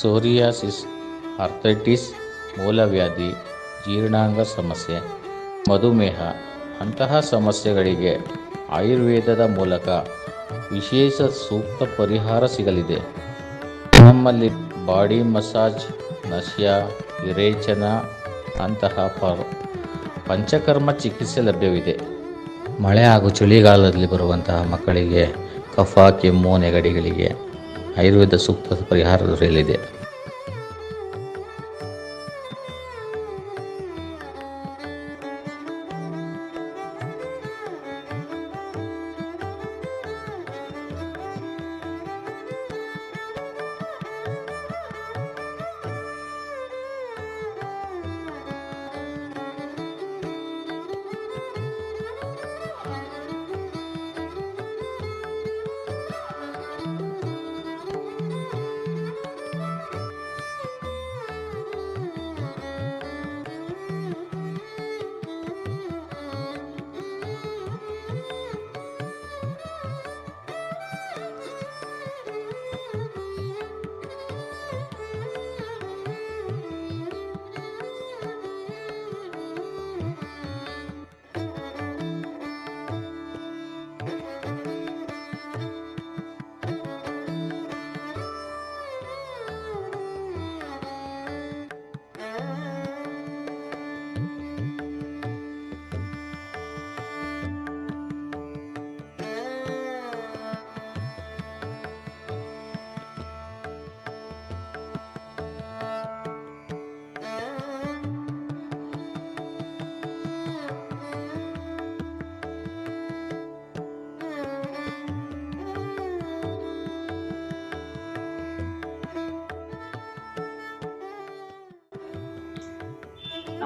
Psoriasis, arthritis, ಮೂಲವ್ಯಾಧಿ, ಜೀರ್ಣಾಂಗ ಸಮಸ್ಯೆ, ಮಧುಮೇಹ ಅಂತಹ ಸಮಸ್ಯೆಗಳಿಗೆ ಆಯುರ್ವೇದದ ಮೂಲಕ ವಿಶೇಷ ಸೂಕ್ತ ಪರಿಹಾರ ಸಿಗಲಿದೆ. ನಮ್ಮಲ್ಲಿ ಬಾಡಿ ಮಸಾಜ್, ನಶ್ಯ, ವಿರೇಚನ ಅಂತಹ ಪರ್, ಪಂಚಕರ್ಮ ಚಿಕಿತ್ಸೆ ಲಭ್ಯವಿದೆ. ಮಳೆ ಹಾಗೂ ಚಳಿಗಾಲದಲ್ಲಿ ಬರುವಂತಹ ಮಕ್ಕಳಿಗೆ ಕಫ, ಕೆಮ್ಮು, ನೆಗಡಿಗಳಿಗೆ ಆಯುರ್ವೇದ ಸೂಕ್ತ ಪರಿಹಾರ ದೊರೆಯಲಿದೆ.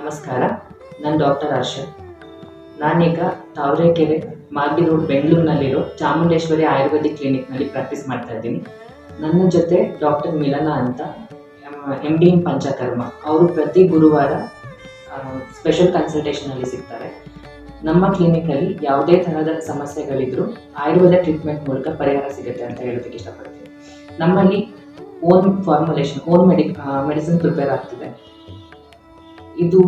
ನಮಸ್ಕಾರ. ನಾನು ಡಾಕ್ಟರ್ ಹರ್ಷ ನಾನೀಗ ತಾವರೆಕೆರೆ ಮಾಗಿ ರೋಡ್ ಬೆಂಗಳೂರಿನಲ್ಲಿರೋ ಚಾಮುಂಡೇಶ್ವರಿ ಆಯುರ್ವೇದಿಕ್ ಕ್ಲಿನಿಕ್ನಲ್ಲಿ ಪ್ರಾಕ್ಟೀಸ್ ಮಾಡ್ತಾ ಇದ್ದೀನಿ. ನನ್ನ ಜೊತೆ ಡಾಕ್ಟರ್ ಮಿಲನ ಅಂತ ಎಂ ಡಿ ಇನ್ ಪಂಚಕರ್ಮ. ಅವರು ಪ್ರತಿ ಗುರುವಾರ ಸ್ಪೆಷಲ್ ಕನ್ಸಲ್ಟೇಷನಲ್ಲಿ ಸಿಗ್ತಾರೆ. ನಮ್ಮ ಕ್ಲಿನಿಕಲ್ಲಿ ಯಾವುದೇ ಥರದ ಸಮಸ್ಯೆಗಳಿದ್ರೂ ಆಯುರ್ವೇದ ಟ್ರೀಟ್ಮೆಂಟ್ ಮೂಲಕ ಪರಿಹಾರ ಸಿಗುತ್ತೆ ಅಂತ ಹೇಳೋದಕ್ಕೆ ಇಷ್ಟಪಡ್ತೀನಿ. ನಮ್ಮಲ್ಲಿ own formulation own medi medicine prepare ಆಗ್ತಿದೆ. ಇದು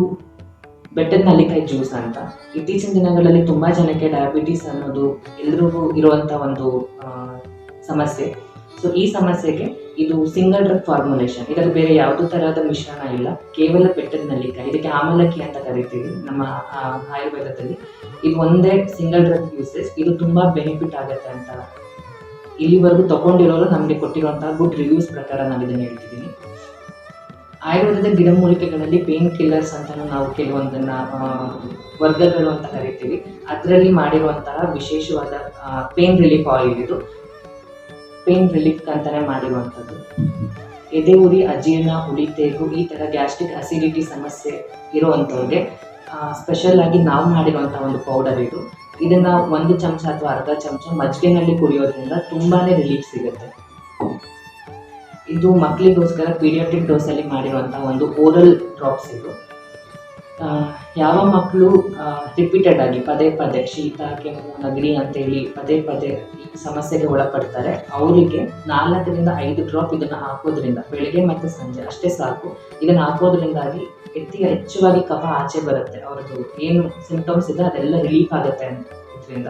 ಬೆಟ್ಟದ ನಲ್ಲಿಕಾಯಿ ಜ್ಯೂಸ್ ಅಂತ. ಇತ್ತೀಚಿನ ದಿನಗಳಲ್ಲಿ ತುಂಬಾ ಜನಕ್ಕೆ ಡಯಾಬಿಟಿಸ್ ಅನ್ನೋದು ಎಲ್ರಿಗೂ ಇರುವಂತ ಒಂದು ಸಮಸ್ಯೆ. ಸೊ ಈ ಸಮಸ್ಯೆಗೆ ಇದು ಸಿಂಗಲ್ ಡ್ರಗ್ ಫಾರ್ಮುಲೇಷನ್ ಇದರ ಬೇರೆ ಯಾವುದೇ ತರಹದ ಮಿಶ್ರಣ ಇಲ್ಲ. ಕೇವಲ ಬೆಟ್ಟದ ನಲ್ಲಿಕಾಯಿ. ಇದಕ್ಕೆ ಆಮಲಕ್ಕಿ ಅಂತ ಕರಿತೀವಿ ನಮ್ಮ ಆಯುರ್ವೇದದಲ್ಲಿ. ಇದು ಒಂದೇ ಸಿಂಗಲ್ ಡ್ರಗ್ ಯೂಸಸ್ ಇದು ತುಂಬಾ ಬೆನಿಫಿಟ್ ಆಗುತ್ತೆ ಅಂತ ಇಲ್ಲಿವರೆಗೂ ತಗೊಂಡಿರೋರು ನಮಗೆ ಕೊಟ್ಟಿರುವಂತಹ ಗುಡ್ ರಿವ್ಯೂಸ್ ಪ್ರಕಾರ ನಾನು ಇದನ್ನು ಹೇಳ್ತಿದ್ದೀನಿ ಆಯುರ್ವೇದದ ಗಿಡಮೂಲಿಕೆಗಳಲ್ಲಿ ಪೇನ್ ಕಿಲ್ಲರ್ಸ್ ಅಂತ ನಾವು ಕೆಲವೊಂದನ್ನ ವರ್ಗಗಳು ಅಂತ ಕರಿತೀವಿ. ಅದರಲ್ಲಿ ಮಾಡಿರುವಂತಹ ವಿಶೇಷವಾದ ಪೇನ್ ರಿಲೀಫ್ ಆಯಿಲ್ ಇದು. ಪೇನ್ ರಿಲೀಫ್ ಅಂತಾನೆ ಮಾಡಿರುವಂಥದ್ದು. ಎದೆ ಉರಿ, ಅಜೀರ್ಣ ಉಳಿತೇಗು ಈ ತರ ಗ್ಯಾಸ್ಟ್ರಿಕ್ ಅಸಿಡಿಟಿ ಸಮಸ್ಯೆ ಇರುವಂಥವ್ರಿಗೆ ಸ್ಪೆಷಲ್ ಆಗಿ ನಾವು ಮಾಡಿರುವಂತಹ ಒಂದು ಪೌಡರ್ ಇದು. ಇದನ್ನ ಒಂದು ಚಮಚ ಅಥವಾ ಅರ್ಧ ಚಮಚ ಮಜ್ಜಿಗೆನಲ್ಲಿ ಕುಡಿಯೋದ್ರಿಂದ ತುಂಬಾನೇ ರಿಲೀಫ್ ಸಿಗುತ್ತೆ. ಇದು ಮಕ್ಕಳಿಗೋಸ್ಕರ ಪೀಡಿಯಾಟ್ರಿಕ್ ಡೋಸಲ್ಲಿ ಮಾಡಿರುವಂತಹ ಒಂದು ಓರಲ್ ಡ್ರಾಪ್ಸ್ ಇದು. ಯಾವ ಮಕ್ಕಳು ರಿಪೀಟೆಡ್ ಆಗಿ ಪದೇ ಪದೇ ಶೀತ, ಕೆಮ್ಮು, ನೆಗಡಿ ಅಂತೇಳಿ ಪದೇ ಪದೇ ಈ ಸಮಸ್ಯೆಗೆ ಒಳಪಡ್ತಾರೆ, ಅವರಿಗೆ ನಾಲ್ಕರಿಂದ ಐದು ಡ್ರಾಪ್ ಇದನ್ನ ಹಾಕೋದ್ರಿಂದ, ಬೆಳಿಗ್ಗೆ ಮತ್ತು ಸಂಜೆ ಅಷ್ಟೇ ಸಾಕು. ಇದನ್ನ ಹಾಕೋದ್ರಿಂದಾಗಿ ಎತ್ತಿ ಹೆಚ್ಚುವಾಗಿ ಕಫ ಆಚೆ ಬರುತ್ತೆ, ಅವ್ರದ್ದು ಏನು ಸಿಂಪ್ಟಮ್ಸ್ ಇದೆ ಅದೆಲ್ಲ ರಿಲೀಫ್ ಆಗುತ್ತೆ ಇದರಿಂದ.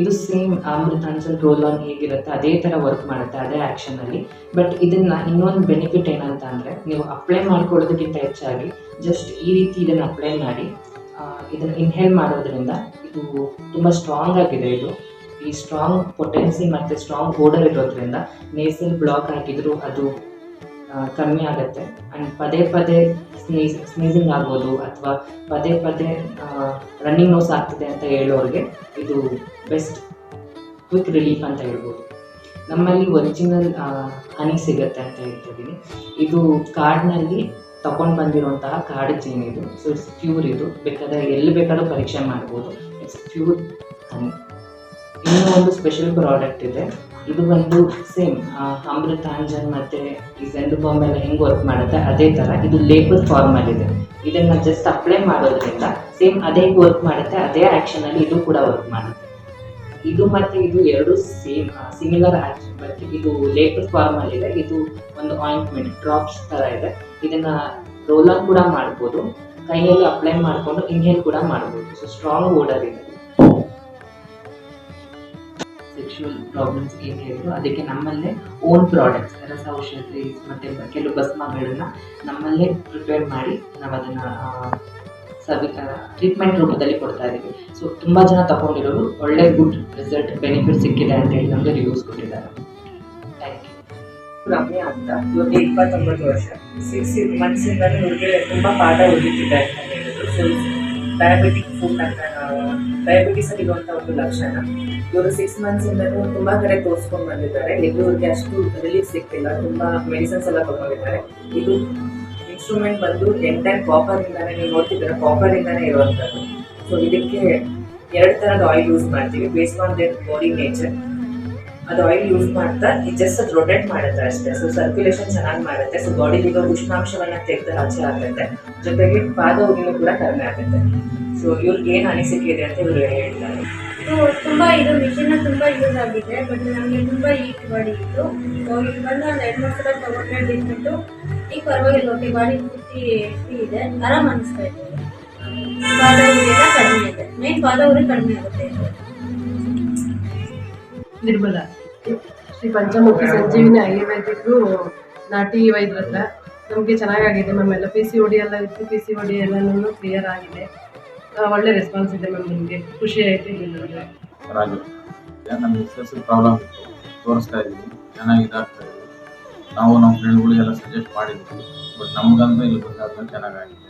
ಇದು ಸೇಮ್ ಅಮೃತಾಂಚಲ್ ರೋಲ್ ಆನ್ ಹೇಗಿರುತ್ತೆ, ಅದೇ ಥರ ವರ್ಕ್ ಮಾಡುತ್ತೆ ಅದೇ ಆ್ಯಕ್ಷನಲ್ಲಿ ಬಟ್ ಇದನ್ನ ಇನ್ನೊಂದು ಬೆನಿಫಿಟ್ ಏನಂತ ಅಂದ್ರೆ, ನೀವು ಅಪ್ಲೈ ಮಾಡ್ಕೊಳ್ಳೋದಕ್ಕಿಂತ ಹೆಚ್ಚಾಗಿ ಜಸ್ಟ್ ಈ ರೀತಿ ಇದನ್ನ ಅಪ್ಲೈ ಮಾಡಿ ಇದನ್ನ ಇನ್ಹೇಲ್ ಮಾಡೋದ್ರಿಂದ ಇದು ತುಂಬಾ ಸ್ಟ್ರಾಂಗ್ ಆಗಿದೆ ಇದು. ಈ ಸ್ಟ್ರಾಂಗ್ ಪೊಟೆನ್ಸಿ ಮತ್ತೆ ಸ್ಟ್ರಾಂಗ್ ಓಡರ್ ಇರೋದ್ರಿಂದ ನೇಸಲ್ ಬ್ಲಾಕ್ ಆಗಿದ್ರು ಅದು ಆ, ಕಮ್ಮಿ ಆಗುತ್ತೆ. ಅಂಡ್ ಪದೇ ಪದೇ ಸ್ನೀಸ್ ಸ್ನೀಸಿಂಗ್ ಆಗ್ಬೋದು ಅಥವಾ ಪದೇ ಪದೇ ರನ್ನಿಂಗ್ ನೋಸ್ ಆಗ್ತಿದೆ ಅಂತ ಹೇಳೋರಿಗೆ ಇದು ಬೆಸ್ಟ್ ಕ್ವಿಕ್ ರಿಲೀಫ್ ಅಂತ ಹೇಳ್ಬೋದು. ನಮ್ಮಲ್ಲಿ ಒರಿಜಿನಲ್ ಹನಿ ಸಿಗುತ್ತೆ ಅಂತ ಹೇಳ್ತಿದ್ದೀನಿ ಇದು ಕಾರ್ಡ್ನಲ್ಲಿ ತಗೊಂಡು ಬಂದಿರುವಂತಹ ಕಾಡು ಜೀನ್ ಇದು. ಸೊ ಇಟ್ಸ್ ಪ್ಯೂರ್ ಇದು. ಬೇಕಾದ್ರೆ ಎಲ್ಲಿ ಬೇಕಾದ್ರೂ ಪರೀಕ್ಷೆ ಮಾಡ್ಬೋದು. ಇಟ್ಸ್ ಪ್ಯೂರ್ ಹನಿ ಇನ್ನೂ ಒಂದು ಸ್ಪೆಷಲ್ ಪ್ರಾಡಕ್ಟ್ ಇದೆ. ಇದು ಬಂದು ಸೇಮ್ ಅಮೃತಾಂಜನ್ ಮತ್ತೆ ಈ ಸೆಂಡು ಬಾಂಬ್ ಎಲ್ಲ ಹೆಂಗ್ ವರ್ಕ್ ಮಾಡುತ್ತೆ? ಅದೇ ತರ. ಇದು ಲೇಬರ್ ಫಾರ್ಮ್ ಅಲ್ಲಿ ಇದೆ. ಇದನ್ನ ಜಸ್ಟ್ ಅಪ್ಲೈ ಮಾಡೋದ್ರಿಂದ ಸೇಮ್ ಅದೇ ವರ್ಕ್ ಮಾಡುತ್ತೆ, ಅದೇ ಆಕ್ಷನ್ ಅಲ್ಲಿ ಇದು ಕೂಡ ವರ್ಕ್ ಮಾಡುತ್ತೆ. ಇದು ಮತ್ತೆ ಇದು ಎರಡು ಸೇಮ್ ಸಿಮಿಲರ್ ಆಕ್ಷನ್ ಬಟ್ ಇದು ಲೇಬರ್ ಫಾರ್ಮ್ ಅಲ್ಲಿ ಇದೆ. ಇದು ಒಂದು ಆಯಿಂಟ್ಮೆಂಟ್ ಡ್ರಾಪ್ಸ್ ತರ ಇದೆ. ಇದನ್ನ ರೋಲ್ ಆನ್ ಕೂಡ ಮಾಡ್ಬೋದು, ಕೈಯಲ್ಲಿ ಅಪ್ಲೈ ಮಾಡ್ಕೊಂಡು ಇನ್ಹೇಲ್ ಕೂಡ ಮಾಡ್ಬೋದು. ಸೊ ಸ್ಟ್ರಾಂಗ್ ಓಡರ್ ಇದೆ. ಸೆಕ್ಷುವಲ್ ಪ್ರಾಬ್ಲಮ್ಸ್ ಏನು ಹೇಳಿದ್ರು, ಅದಕ್ಕೆ ನಮ್ಮಲ್ಲೇ ಓನ್ ಪ್ರಾಡಕ್ಟ್ಸ್ ರಸ ಔಷಧಿ ಮತ್ತೆ ಕೆಲವು ಭಸ್ಮಗಳನ್ನ ನಮ್ಮಲ್ಲೇ ಪ್ರಿಪೇರ್ ಮಾಡಿ ನಾವು ಅದನ್ನ ಸವಿ ಟ್ರೀಟ್ಮೆಂಟ್ ರೂಪದಲ್ಲಿ ಕೊಡ್ತಾ ಇದ್ದೀವಿ. ಸೊ ತುಂಬ ಜನ ತಗೊಂಡಿರೋರು ಒಳ್ಳೆ ಗುಡ್ ರಿಸಲ್ಟ್ ಬೆನಿಫಿಟ್ ಸಿಕ್ಕಿದೆ ಅಂತ ಹೇಳಿ ನಮಗೆ ರಿವ್ಯೂಸ್ ಕೊಟ್ಟಿದ್ದಾರೆ. ಥ್ಯಾಂಕ್ ಯು ಅಂತ. ಇವ್ರಿಗೆ ಇಪ್ಪತ್ತೊಂಬತ್ತು ವರ್ಷ. ಸಿಕ್ಸ್ ಮಂತ್ಸಿಂದ ತುಂಬ ಪಾಠ ಸೊ ಡಯಾಬಿಟಿಕ್ ಫುಡ್ ಅಂತ ಡಯಾಬಿಟಿಸ್ ಇರುವಂಥ ಒಂದು ಲಕ್ಷಣ. ಇವರು ಸಿಕ್ಸ್ ಮಂತ್ಸಿಂದಲೂ ತುಂಬಾ ಕಡೆ ತೋರಿಸ್ಕೊಂಡು ಬಂದಿದ್ದಾರೆ. ಇದು ಇವ್ರಿಗೆ ಅಷ್ಟು ರಿಲೀಫ್ ಸಿಗ್ತಿಲ್ಲ. ತುಂಬಾ ಮೆಡಿಸಿನ್ಸ್ ಎಲ್ಲ ತಗೊಂಡಿದ್ದಾರೆ. ಇದು ಇನ್ಸ್ಟ್ರೂಮೆಂಟ್ ಬಂದು ಎಂಟೈರ್ ಕಾಪರ್ ಇಂದಾನೆ ನೀವು ನೋಡ್ತಿದ್ದೀರ? ಕಾಪರ್ ಇಂದಾನೆ ಇರುವಂತದ್ದು ಸೊ ಇದಕ್ಕೆ ಎರಡು ತರದ ಆಯಿಲ್ ಯೂಸ್ ಮಾಡ್ತೀವಿ. Based on their body nature ಅದು ಆಯಿಲ್ ಯೂಸ್ ಮಾಡ್ತಾ ಜಸ್ಟ್ ಅದು ರೊಟೇಟ್ ಮಾಡುತ್ತೆ ಅಷ್ಟೇ. ಸೊ ಸರ್ಕ್ಯುಲೇಷನ್ ಚೆನ್ನಾಗಿ ಮಾಡುತ್ತೆ. ಸೊ ಬಾಡಿಲಿರೋ ಉಷ್ಣಾಂಶವನ್ನ ತೆಗೆದು ಆಚೆ ಆಗುತ್ತೆ ಜೊತೆಗೆ ಪಾದ ಉಗಿನೂ ಕೂಡ ಕಡಿಮೆ ಆಗುತ್ತೆ. ಸೊ ಇವ್ರಿಗೆ ಏನು ಅನಿಸಿಕೆ ಇದೆ ಅಂತ ಇವರು ಹೇಳ್ತಾರೆ. ತುಂಬ ಇದು ಮಿಷಿನ್ ತುಂಬ ಯೂಸ್ ಆಗಿದೆ. ಬಟ್ ನಮಗೆ ತುಂಬ ಈಟ್ ಬಾಡಿ ಇತ್ತು. ಇಲ್ಲಿ ಬಂದು ಒಂದು ಎರಡು ಮೂರು ಸಲ ತಗೊಂಡ್ರೆ ಬಿಟ್ಬಿಟ್ಟು ಈಗ ಪರವಾಗಿಲ್ಲ ಓಕೆ ಬಾಡಿ ಪೂರ್ತಿ ಫ್ರೀ ಇದೆ. ಆರಾಮ್ ಅನಿಸ್ತಾ ಇದೆ. ಪಾದ ಕಡಿಮೆ ಇದೆ. ಮೇನ್ ಪಾದ ಉರಿ ಕಡಿಮೆ ಆಗುತ್ತೆ. ನಿರ್ಮಲ. ಶ್ರೀ ಪಂಚಮುಖಿ ಸಂಜೀವಿನಿ ಆಯುರ್ವೇದಿಕ್ ನಾಟಿ ವೈದ್ಯರ ಹತ್ರ. ನಮಗೆ ಚೆನ್ನಾಗಾಗಿದೆ ಮ್ಯಾಮ್ ಎಲ್ಲ. ಪಿ ಸಿ ಒಡಿ ಎಲ್ಲ ಇತ್ತು. ಪಿ ಸಿ ಒಡಿ ಎಲ್ಲನೂ ಕ್ಲಿಯರ್ ಆಗಿದೆ. ಒಳ್ಳೆ ರೆಸ್ಪಾನ್ಸ್ ಇದೆ ಮ್ಯಾಮ್ ನಿಮಗೆ. ಖುಷಿ ಆಯಿತು ಇಲ್ಲಿ ರಾಜು ಪ್ರಾಬ್ಲಮ್ ತೋರಿಸ್ತಾ ಇದ್ದೀವಿ. ಚೆನ್ನಾಗಿ ಇದಾಗ್ತಾ ಇದೆ. ನಾವು ನಮ್ಮ ಫ್ರೆಂಡ್ಗಳಿಗೆಲ್ಲ ಸಜೆಸ್ಟ್ ಮಾಡಿದ್ವಿ. ಬಟ್ ನಮ್ಗಂತೂ ಇಲ್ಲಿ ಬಂದಾದ್ಮೇಲೆ ಚೆನ್ನಾಗಾಗಿದೆ.